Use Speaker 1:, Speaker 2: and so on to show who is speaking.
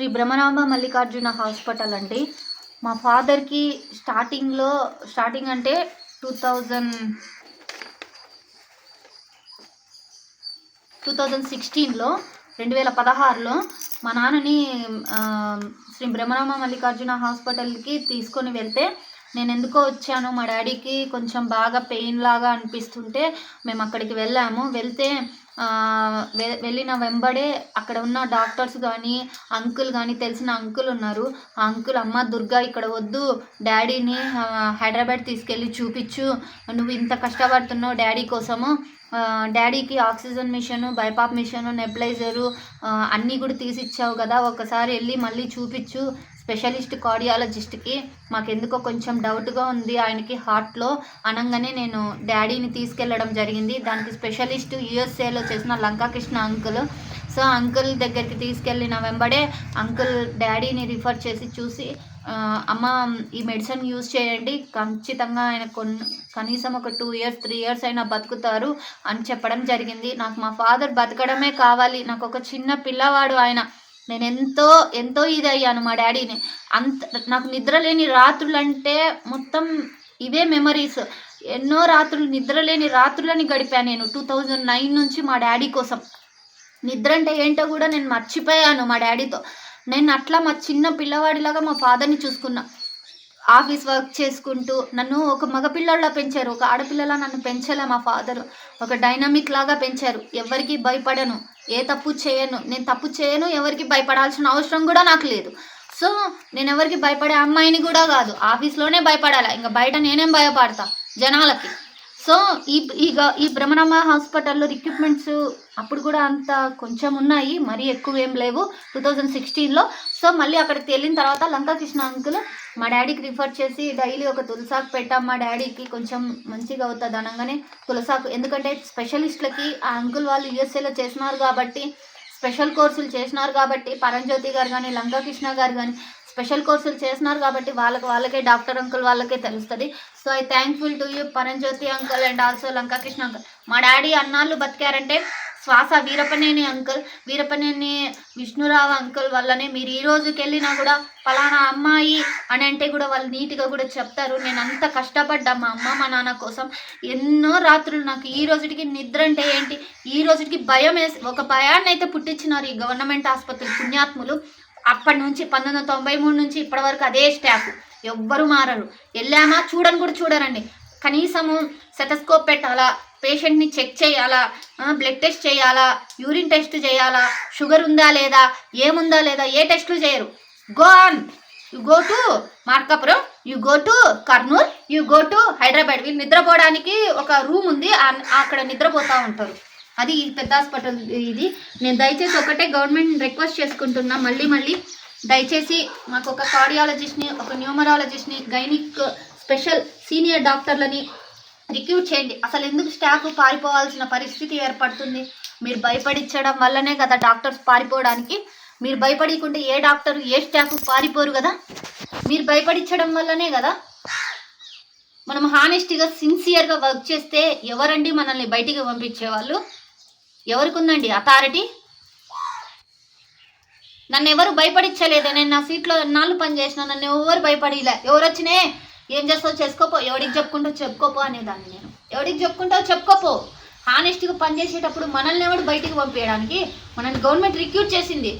Speaker 1: Shri Bhramaramba Mallikarjuna hospital అండి. మా ఫాదర్కి స్టార్టింగ్లో స్టార్టింగ్ అంటే టూ థౌజండ్ టూ థౌజండ్ సిక్స్టీన్లో రెండు వేల పదహారులో మా నాన్నని శ్రీ బ్రహ్మరామ మల్లికార్జున హాస్పిటల్కి తీసుకొని వెళ్తే నేను ఎందుకో వచ్చాను మా డాడీకి కొంచెం బాగా పెయిన్ లాగా అనిపిస్తుంటే మేము అక్కడికి వెళ్ళాము. వెళ్తే వెళ్ళిన వెంబడే అక్కడ ఉన్న డాక్టర్స్ కానీ అంకుల్ కానీ తెలిసిన అంకుల్ ఉన్నారు. ఆ అంకుల్ అమ్మ దుర్గా ఇక్కడ వద్దు. డాడీని హైదరాబాద్ తీసుకెళ్ళి చూపించు నువ్వు ఇంత కష్టపడుతున్నావు డాడీ కోసము. డాడీకి oxygen machine BiPAP machine nebulizer అన్నీ కూడా తీసిచ్చావు కదా. ఒకసారి వెళ్ళి మళ్ళీ చూపించు స్పెషలిస్ట్ కార్డియాలజిస్ట్కి మాకెందుకో కొంచెం డౌట్గా ఉంది. ఆయనకి హార్ట్లో అనగానే నేను డాడీని తీసుకెళ్ళడం జరిగింది. దానికి స్పెషలిస్ట్ యుఎస్ఏలో చేసిన లంకాకృష్ణ అంకుల్. సో అంకుల్ దగ్గరికి తీసుకెళ్ళిన వెంబడే అంకుల్ డాడీని రిఫర్ చేసి చూసి అమ్మ ఈ మెడిసిన్ యూజ్ చేయండి. ఖచ్చితంగా ఆయన కొన్ని కనీసం ఒక టూ ఇయర్స్ త్రీ ఇయర్స్ అయినా బతుకుతారు అని చెప్పడం జరిగింది. నాకు మా ఫాదర్ బతకడమే కావాలి. నాకు ఒక చిన్న పిల్లవాడు ఆయన. నేను ఎంతో ఎంతో ఇది అయ్యాను మా డాడీని. అంత నాకు నిద్ర లేని రాత్రులు అంటే మొత్తం ఇవే మెమరీస్ ఎన్నో రాత్రులు నిద్ర లేని రాత్రులని గడిపాను నేను టూ థౌజండ్ నైన్ నుంచి మా డాడీ కోసం. నిద్ర అంటే ఏంటో కూడా నేను మర్చిపోయాను మా డాడీతో. నేను అట్లా మా చిన్న పిల్లవాడిలాగా మా ఫాదర్ని చూసుకున్నా. ఆఫీస్ వర్క్ చేసుకుంటూ నన్ను ఒక మగపిల్లల్లా పెంచారు. ఒక ఆడపిల్లలా నన్ను పెంచలే మా ఫాదర్. ఒక డైనమిక్ లాగా పెంచారు. ఎవరికి భయపడను. ఏ తప్పు చేయను. నేను తప్పు చేయను ఎవరికి భయపడాల్సిన అవసరం కూడా నాకు లేదు. సో నేను ఎవరికి భయపడే అమ్మాయిని కూడా కాదు. ఆఫీస్లోనే భయపడాలి? ఇంకా బయట నేనేం భయపడతా? జనాలకి. సో ఈ ఈ గ- ఈ భ్రమణమ్మ హాస్పిటల్లో రిక్రూట్మెంట్స్ అప్పుడు కూడా అంత కొంచెం ఉన్నాయి మరీ ఎక్కువ ఏం లేవు టూ థౌజండ్ సిక్స్టీన్లో. సో మళ్ళీ అక్కడికి వెళ్ళిన తర్వాత లంకాకృష్ణ అంకుల్ మా డాడీకి రిఫర్ చేసి డైలీ ఒక తులసాకు పెట్టాం మా డాడీకి కొంచెం మంచిగా అవుతుంది అనగానే తులసాకు. ఎందుకంటే స్పెషలిస్ట్లకి ఆ అంకుల్ వాళ్ళు యూఎస్ఏలో చేసినారు కాబట్టి స్పెషల్ కోర్సులు చేసినారు కాబట్టి పరంజ్యోతి గారు కానీ లంకాకృష్ణ గారు కానీ స్పెషల్ కోర్సులు చేసినారు కాబట్టి వాళ్ళకి వాళ్ళకే డాక్టర్ అంకుల్ వాళ్ళకే తెలుస్తుంది. So I thankful to you Paramjyothi uncle and also Lankakrishna uncle. మా డాడీ అన్నాళ్ళు బతికారంటే శ్వాస వీరపనేని అంకుల్ వీరపనేని విష్ణురావు అంకుల్ వల్లనే మీరు ఈ రోజుకి వెళ్ళినా కూడా పలానా అమ్మాయి అని అంటే కూడా వాళ్ళు నీట్గా కూడా చెప్తారు. నేను అంత కష్టపడ్డా మా అమ్మ మా నాన్న కోసం. ఎన్నో రాత్రులు నాకు ఈ రోజుకి నిద్ర అంటే ఏంటి? ఈ రోజుకి భయం వేసి ఒక భయాన్ని అయితే పుట్టించినారు ఈ గవర్నమెంట్ ఆసుపత్రి పుణ్యాత్ములు. అప్పటి నుంచి పంతొమ్మిది వందల తొంభై మూడు నుంచి ఇప్పటి వరకు అదే స్టాఫ్ ఎవ్వరు మారరు. వెళ్ళామా? చూడని కూడా చూడరండి. కనీసము సెటస్కోప్ పెట్టాలా? పేషెంట్ని చెక్ చేయాలా? బ్లడ్ టెస్ట్ చేయాలా? యూరిన్ టెస్ట్ చేయాలా? షుగర్ ఉందా లేదా? ఏముందా లేదా? ఏ టెస్టులు చేయరు. Go on you go to Markapuram. You go to Kurnool. You go to Hyderabad. వీళ్ళు నిద్రపోవడానికి ఒక రూమ్ ఉంది. అక్కడ నిద్రపోతూ ఉంటారు. అది పెద్ద హాస్పిటల్ ఇది. నేను దయచేసి ఒకటే గవర్నమెంట్ రిక్వెస్ట్ చేసుకుంటున్నా. మళ్ళీ మళ్ళీ దయచేసి మాకు ఒక కార్డియాలజిస్ట్ని ఒక న్యూమరాలజిస్ట్ని గైనిక్ స్పెషల్ సీనియర్ డాక్టర్లని రిక్రూట్ చేయండి. అసలు ఎందుకు స్టాఫ్ పారిపోవాల్సిన పరిస్థితి ఏర్పడుతుంది? మీరు భయపడించడం వల్లనే కదా డాక్టర్స్ పారిపోవడానికి. మీరు భయపడకుంటే ఏ డాక్టర్ ఏ స్టాఫ్ పారిపోరు కదా? మీరు భయపడించడం వల్లనే కదా? మనం హానెస్ట్గా సిన్సియర్గా వర్క్ చేస్తే ఎవరండి మనల్ని బయటికి పంపించేవాళ్ళు? ఎవరికి ఉందండి అథారిటీ నన్ను ఎవరు భయపడించలేదు నేను నా సీట్లో ఎన్నాళ్ళు పని చేసిన నన్ను ఎవరు భయపడిలే. ఎవరు వచ్చినే ఏం చేస్తావు చేసుకోపో ఎవడికి చెప్పుకుంటావు చెప్పుకోపో అనేదాన్ని నేను. ఎవడికి చెప్పుకుంటావు చెప్పుకోపో. హానెస్ట్గా పని చేసేటప్పుడు మనల్ని ఎవడు బయటికి పంపించడానికి మనల్ని గవర్నమెంట్ రిక్రూట్ చేసింది.